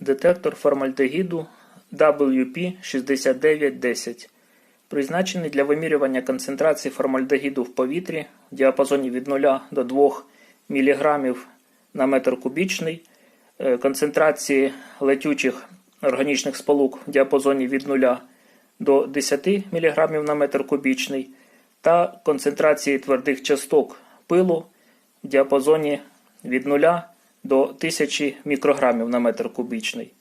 Детектор формальдегіду WP6910 призначений для вимірювання концентрації формальдегіду в повітрі в діапазоні від 0 до 2 мг на метр кубічний, е, концентрації летючих органічних сполук в діапазоні від 0 до 10 мг на метр кубічний та концентрації твердих часток пилу в діапазоні від 0 до 1000 мікрограмів на метр кубічний.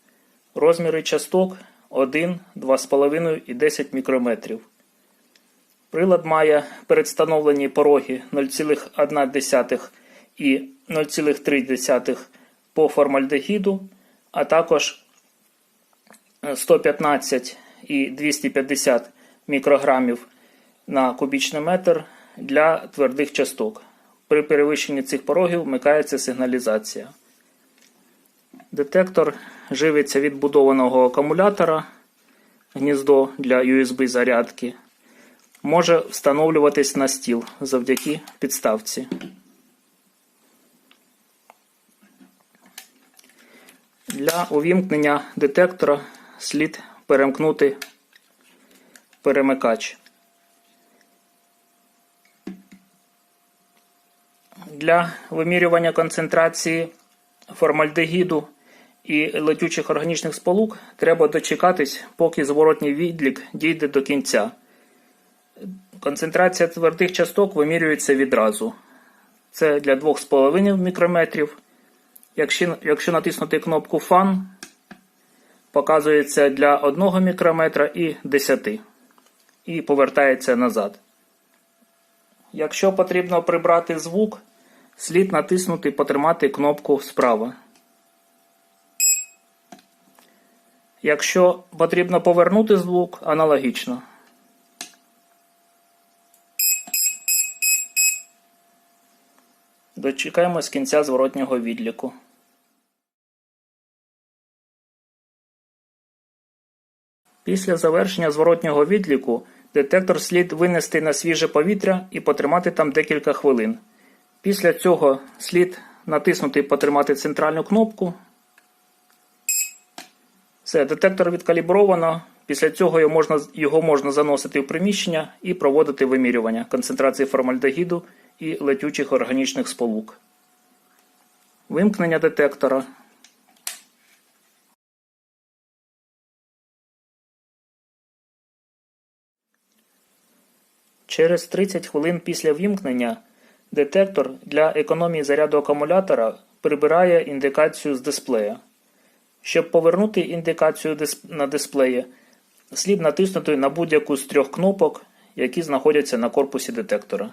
Розміри часток 1, 2,5 і 10 мікрометрів. Прилад має передстановлені пороги 0,1 і 0,3 по формальдегіду, а також 115 і 250 мікрограмів на кубічний метр для твердих часток. При перевищенні цих порогів вмикається сигналізація. Детектор живиться від будованого акумулятора, гніздо для USB зарядки. Може встановлюватись на стіл завдяки підставці. Для увімкнення детектора слід перемкнути перемикач. Для вимірювання концентрації формальдегіду і летючих органічних сполук треба дочекатись, поки зворотній відлік дійде до кінця. Концентрація твердих часток вимірюється відразу. Це для 2,5 мікрометрів. Якщо, якщо натиснути кнопку Fan, показується для 1 мікрометра і 10 і повертається назад. Якщо потрібно прибрати звук, слід натиснути і потримати кнопку справа. Якщо потрібно повернути звук, аналогічно. Дочекаємо з кінця зворотнього відліку. Після завершення зворотнього відліку детектор слід винести на свіже повітря і потримати там декілька хвилин. Після цього слід натиснути і потримати центральну кнопку. Все, детектор відкалібровано. Після цього його можна, його можна заносити в приміщення і проводити вимірювання концентрації формальдегіду і летючих органічних сполук. Вимкнення детектора. Через 30 хвилин після вімкнення детектор для економії заряду акумулятора прибирає індикацію з дисплея. Щоб повернути індикацію на дисплеї, слід натиснути на будь-яку з трьох кнопок, які знаходяться на корпусі детектора.